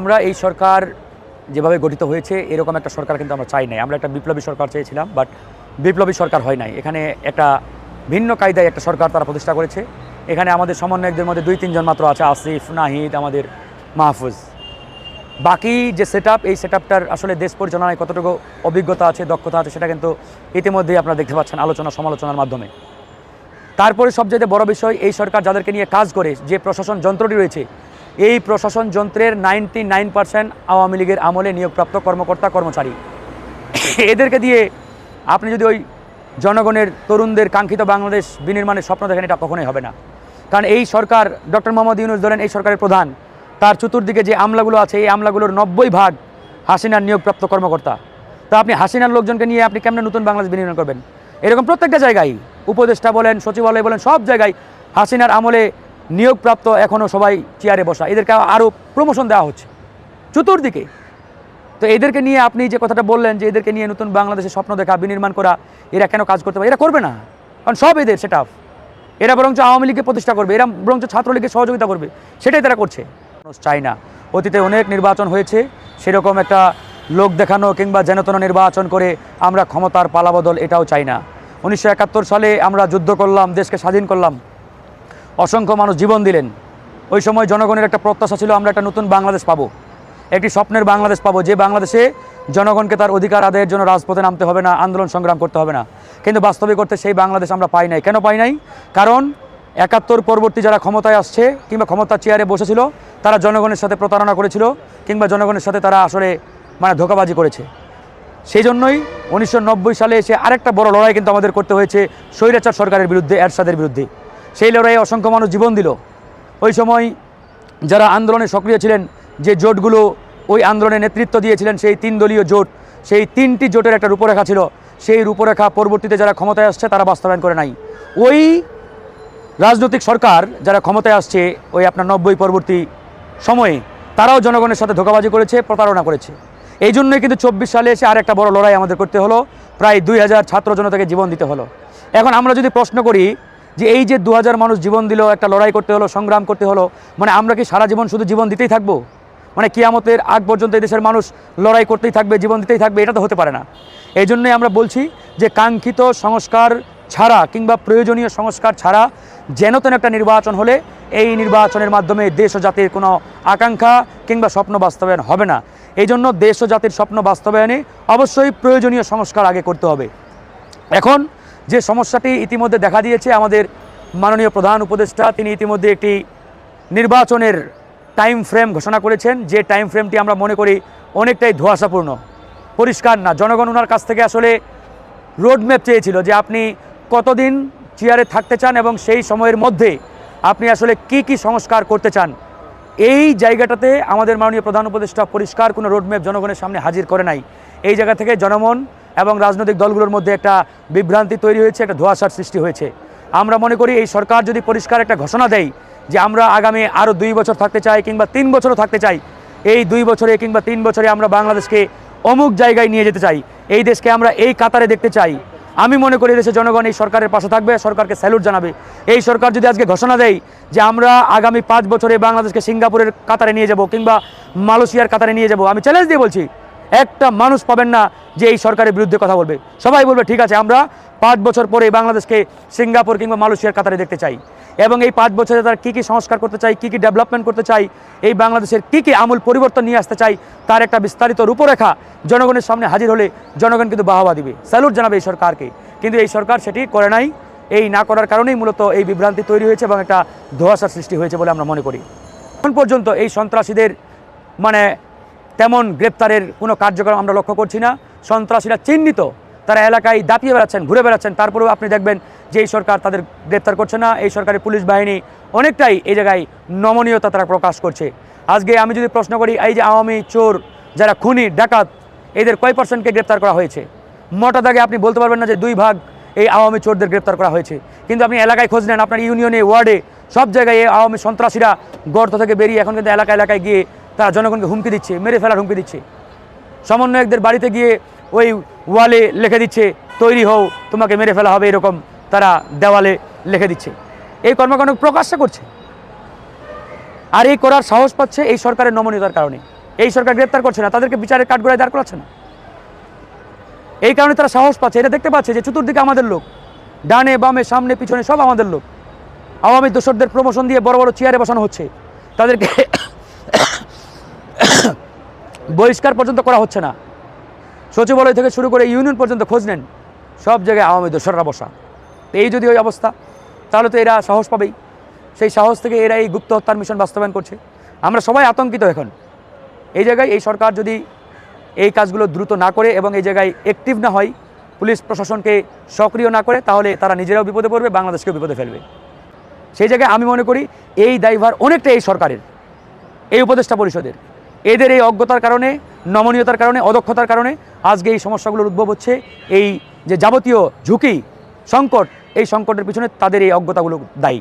আমরা এই সরকার যেভাবে গঠিত হয়েছে, এরকম একটা সরকার কিন্তু আমরা চাই নাই। আমরা একটা বিপ্লবী সরকার চেয়েছিলাম বাট বিপ্লবী সরকার হয় নাই। এখানে একটা ভিন্ন কায়দায় একটা সরকার তারা প্রতিষ্ঠা করেছে। এখানে আমাদের সমন্বয়কদের মধ্যে দুই তিনজন মাত্র আছে, আসিফ, নাহিদ, আমাদের মাহফুজ। বাকি যে সেট এই সেট আসলে দেশ পরিচালনায় কতটুকু অভিজ্ঞতা আছে, দক্ষতা আছে, সেটা কিন্তু ইতিমধ্যেই আপনারা দেখতে পাচ্ছেন আলোচনা সমালোচনার মাধ্যমে। তারপরে সবচেয়ে বড় বিষয়, এই সরকার যাদেরকে নিয়ে কাজ করে, যে প্রশাসন যন্ত্রটি রয়েছে এই প্রশাসন যন্ত্রের নাইনটি নাইন পার্সেন্ট আওয়ামী লীগের আমলে নিয়োগপ্রাপ্ত কর্মকর্তা, কর্মচারী। এদেরকে দিয়ে আপনি যদি ওই জনগণের, তরুণদের কাঙ্ক্ষিত বাংলাদেশ বিনির্মাণের স্বপ্ন দেখেন, এটা কখনোই হবে না। কারণ এই সরকার, ডক্টর মোহাম্মদ ইউনুস ধরেন, এই সরকারের প্রধান। তার চতুর্দিকে যে আমলাগুলো আছে, এই আমলাগুলোর নব্বই ভাগ হাসিনার নিয়োগপ্রাপ্ত কর্মকর্তা। তা আপনি হাসিনার লোকজনকে নিয়ে আপনি কেমন নতুন বাংলাদেশ বিনির্মাণ করবেন? এরকম প্রত্যেকটা জায়গায় উপদেষ্টা বলেন, সচিবালয় বলেন, সব জায়গায় হাসিনার আমলে নিয়োগপ্রাপ্ত এখনও সবাই চেয়ারে বসা। এদেরকে আরও প্রমোশন দেওয়া হচ্ছে। চতুর্দিকে। তো এদেরকে নিয়ে আপনি যে কথাটা বললেন যে এদেরকে নিয়ে নতুন বাংলাদেশের স্বপ্ন দেখা, বিনির্মাণ করা, এরা কেন কাজ করতে পারে? এরা করবে না। কারণ সব এদের সেটা এরা বরঞ্চ আওয়ামী লীগকে প্রতিষ্ঠা করবে। এরা বরঞ্চ ছাত্রলীগের সহযোগিতা করবে। সেটাই তারা করছে। মানুষ চায় না। অতীতে অনেক নির্বাচন হয়েছে। সেরকম একটা লোক দেখানো কিংবা যেনতন নির্বাচন করে আমরা ক্ষমতার পালাবদল এটাও চাই না। উনিশশো একাত্তর সালে আমরা যুদ্ধ করলাম, দেশকে স্বাধীন করলাম। অসংখ্য মানুষ জীবন দিলেন। ওই সময় জনগণের একটা প্রত্যাশা ছিল, আমরা একটা নতুন বাংলাদেশ পাবো। একটি স্বপ্নের বাংলাদেশ পাবো, যে বাংলাদেশে জনগণকে তার অধিকার আদায়ের জন্য রাজপথে নামতে হবে না, আন্দোলন সংগ্রাম করতে হবে না। কিন্তু বাস্তবিক করতে সেই বাংলাদেশ আমরা পাই নাই। কেন পাই নাই? কারণ একাত্তর পরবর্তী যারা ক্ষমতায় আসছে, কিংবা ক্ষমতার চেয়ারে বসেছিল, তারা জনগণের সাথে প্রতারণা করেছিল, কিংবা জনগণের সাথে তারা আসলে মানে ধোকাবাজি করেছে। সেই জন্যই উনিশশো নব্বই সালে এসে আরেকটা বড় লড়াই কিন্তু আমাদের করতে হয়েছে, স্বৈরাচার সরকারের বিরুদ্ধে, এরশাদের বিরুদ্ধে। সেই লড়াইয়ে অসংখ্য মানুষ জীবন দিল। ওই সময় যারা আন্দোলনে সক্রিয় ছিলেন, যে জোটগুলো ওই আন্দোলনে নেতৃত্ব দিয়েছিলেন, সেই তিন দলীয় জোট, সেই তিনটি জোটের একটা রূপরেখা ছিল। সেই রূপরেখা পরবর্তীতে যারা ক্ষমতায় আসছে, তারা বাস্তবায়ন করে নাই। ওই রাজনৈতিক সরকার যারা ক্ষমতায় আসছে, ওই আপনার নব্বই পরবর্তী সময়ে, তারাও জনগণের সাথে ধোকাবাজি করেছে, প্রতারণা করেছে। এই জন্যই কিন্তু চব্বিশ সালে এসে আর একটা বড় লড়াই আমাদের করতে হলো। প্রায় দুই হাজার ছাত্র জনতাকে জীবন দিতে হলো। এখন আমরা যদি প্রশ্ন করি যে এই যে দু হাজার মানুষ জীবন দিল, একটা লড়াই করতে হলো, সংগ্রাম করতে হলো মানে আমরা কি সারা জীবন শুধু জীবন দিতেই থাকব? মানে কিয়ামতের আগ পর্যন্ত এই দেশের মানুষ লড়াই করতেই থাকবে, জীবন দিতেই থাকবে, এটা তো হতে পারে না। এই জন্যই আমরা বলছি যে কাঙ্ক্ষিত সংস্কার ছাড়া কিংবা প্রয়োজনীয় সংস্কার ছাড়া যেন তেন একটা নির্বাচন হলে এই নির্বাচনের মাধ্যমে দেশ ও জাতির কোনো আকাঙ্ক্ষা কিংবা স্বপ্ন বাস্তবায়ন হবে না। এই জন্য দেশ ও জাতির স্বপ্ন বাস্তবায়নে অবশ্যই প্রয়োজনীয় সংস্কার আগে করতে হবে। এখন যে সমস্যাটি ইতিমধ্যে দেখা দিয়েছে, আমাদের মাননীয় প্রধান উপদেষ্টা তিনি ইতিমধ্যে একটি নির্বাচনের টাইম ফ্রেম ঘোষণা করেছেন, যে টাইম ফ্রেমটি আমরা মনে করি অনেকটাই ধোঁয়াশাপূর্ণ, পরিষ্কার না। জনগণ ওনার কাছ থেকে আসলে রোডম্যাপ চেয়েছিল যে আপনি কতদিন চেয়ারে থাকতে চান এবং সেই সময়ের মধ্যে আপনি আসলে কি কি সংস্কার করতে চান, এই জায়গাটাতে আমাদের মাননীয় প্রধান উপদেষ্টা পরিষ্কার কোনো রোডম্যাপ জনগণের সামনে হাজির করে নাই। এই জায়গা থেকে জনমন এবং রাজনৈতিক দলগুলোর মধ্যে একটা বিভ্রান্তি তৈরি হয়েছে, একটা ধোঁয়াশার সৃষ্টি হয়েছে। আমরা মনে করি এই সরকার যদি পরিষ্কার একটা ঘোষণা দেয় যে আমরা আগামী আরও দুই বছর থাকতে চাই কিংবা তিন বছরও থাকতে চাই, এই দুই বছরে কিংবা তিন বছরে আমরা বাংলাদেশকে অমুক জায়গায় নিয়ে যেতে চাই, এই দেশকে আমরা এই কাতারে দেখতে চাই। আমি মনে করি দেশের জনগণ এই সরকারের পাশে থাকবে, সরকারকে স্যালুট জানাবে। এই সরকার যদি আজকে ঘোষণা দেয় যে আমরা আগামী পাঁচ বছরে বাংলাদেশকে সিঙ্গাপুরের কাতারে নিয়ে যাব কিংবা মালয়েশিয়ার কাতারে নিয়ে যাব, আমি চ্যালেঞ্জ দিয়ে বলছি একটা মানুষ পাবেন না যে এই সরকারের বিরুদ্ধে কথা বলবে। সবাই বলবে, ঠিক আছে, আমরা পাঁচ বছর পরে বাংলাদেশকে সিঙ্গাপুর কিংবা মালয়েশিয়ার কাতারে দেখতে চাই। এবং এই পাঁচ বছরে তারা কী কী সংস্কার করতে চাই, কী কী ডেভেলপমেন্ট করতে চাই, এই বাংলাদেশের কী কী আমূল পরিবর্তন নিয়ে আসতে চাই, তার একটা বিস্তারিত রূপরেখা জনগণের সামনে হাজির হলে জনগণ কিন্তু বাহবা দিবে। স্যালুট জানাবে এই সরকারকে। কিন্তু এই সরকার সেটি করে নাই। এই না করার কারণেই মূলত এই বিভ্রান্তি তৈরি হয়েছে এবং একটা ধোঁয়াশার সৃষ্টি হয়েছে বলে আমরা মনে করি। এখন পর্যন্ত এই সন্ত্রাসীদের মানে তেমন গ্রেপ্তারের কোনো কার্যক্রম আমরা লক্ষ্য করছি না। সন্ত্রাসীরা চিহ্নিত, তারা এলাকায় দাপিয়ে বেড়াচ্ছেন, ঘুরে বেড়াচ্ছেন। তারপরেও আপনি দেখবেন যে এই সরকার তাদের গ্রেপ্তার করছে না। এই সরকারের পুলিশ বাহিনী অনেকটাই এই জায়গায় নমনীয়তা তারা প্রকাশ করছে। আজকে আমি যদি প্রশ্ন করি, এই যে আওয়ামী চোর, যারা খুনি, ডাকাত, এদের কয় পার্সেন্টকে গ্রেপ্তার করা হয়েছে? মোটা দাগে আপনি বলতে পারবেন না যে দুই ভাগ এই আওয়ামী চোরদের গ্রেপ্তার করা হয়েছে। কিন্তু আপনি এলাকায় খোঁজ নেন, আপনার ইউনিয়নে, ওয়ার্ডে, সব জায়গায় এই আওয়ামী সন্ত্রাসীরা গর্ত থেকে বেরিয়ে এখন কিন্তু এলাকা এলাকায় গিয়ে তারা জনগণকে হুমকি দিচ্ছে, মেরে ফেলার হুমকি দিচ্ছে। সমন্বয়কদের বাড়িতে গিয়ে ওই ওয়ালে লিখে দিচ্ছে, তৈরি হও, তোমাকে মেরে ফেলা হবে, এরকম তারা দেওয়ালে লিখে দিচ্ছে। এই কর্মকাণ্ড প্রকাশ্যে করছে। আর এই করার সাহস পাচ্ছে এই সরকারের নমনীয়তার কারণে। এই সরকার গ্রেপ্তার করছে না, তাদেরকে বিচারের কাঠগড়ায় দাঁড় করাচ্ছে না। এই কারণে তারা সাহস পাচ্ছে। এটা দেখতে পাচ্ছে যে চতুর্দিকে আমাদের লোক, ডানে, বামে, সামনে, পিছনে সব আমাদের লোক। আওয়ামী দোসরদের প্রমোশন দিয়ে বড় বড় চেয়ারে বসানো হচ্ছে। তাদেরকে বহিষ্কার পর্যন্ত করা হচ্ছে না। সচিবালয় থেকে শুরু করে ইউনিয়ন পর্যন্ত খোঁজ নেন। সব জায়গায় আওয়ামী দোসররা বসা। এই যদি ওই অবস্থা, তাহলে তো এরা সাহস পাবেই। সেই সাহস থেকে এরা এই গুপ্ত হত্যার মিশন বাস্তবায়ন করছে। আমরা সবাই আতঙ্কিত এখন। এই জায়গায় এই সরকার যদি এই কাজগুলো দ্রুত না করে এবং এই জায়গায় অ্যাক্টিভ না হয়, পুলিশ প্রশাসনকে সক্রিয় না করে, তাহলে তারা নিজেরাও বিপদে পড়বে, বাংলাদেশকেও বিপদে ফেলবে। সেই জায়গায় আমি মনে করি, এই দায়ভার অনেকটা এই সরকারের, এই উপদেষ্টা পরিষদের। এদের এই অজ্ঞতার কারণে, নমনীয়তার কারণে, অদক্ষতার কারণে আজকে এই সমস্যাগুলোর উদ্ভব হচ্ছে। এই যে যাবতীয় ঝুঁকি, সংকট, এই সংকটের পিছনে তাদের এই অজ্ঞতাগুলো দায়ী।